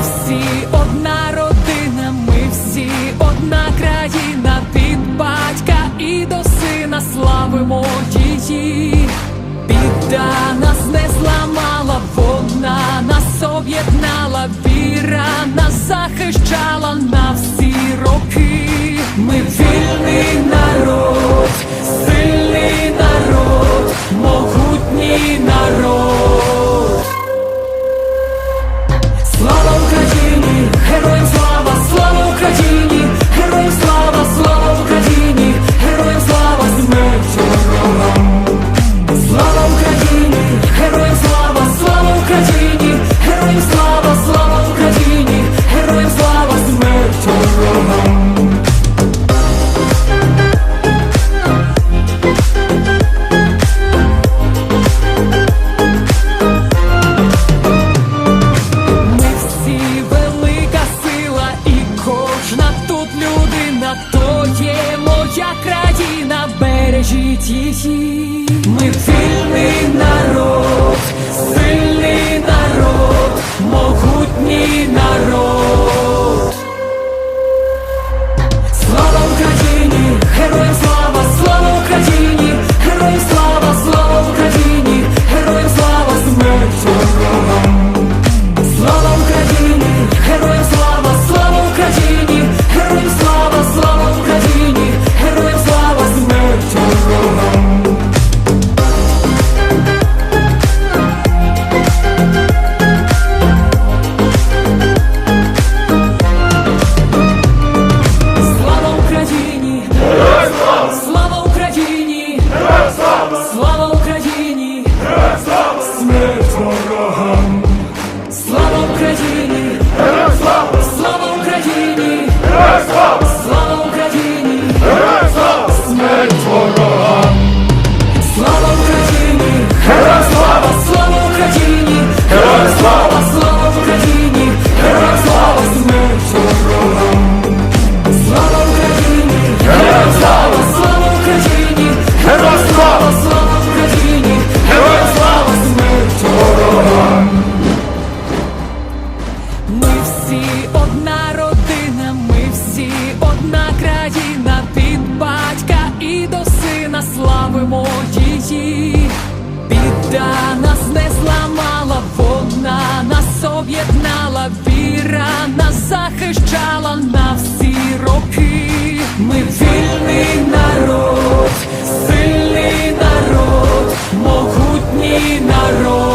всі. Одна родина, ми всі. Одна країна, від батька і до сина славимо її, біда. навіть її. Ми вільний народ, сильний народ, могутній народ. її, біда нас не зламала, вона нас об'єднала, віра нас захищала на всі роки. Ми вільний народ, сильний народ, могутній народ.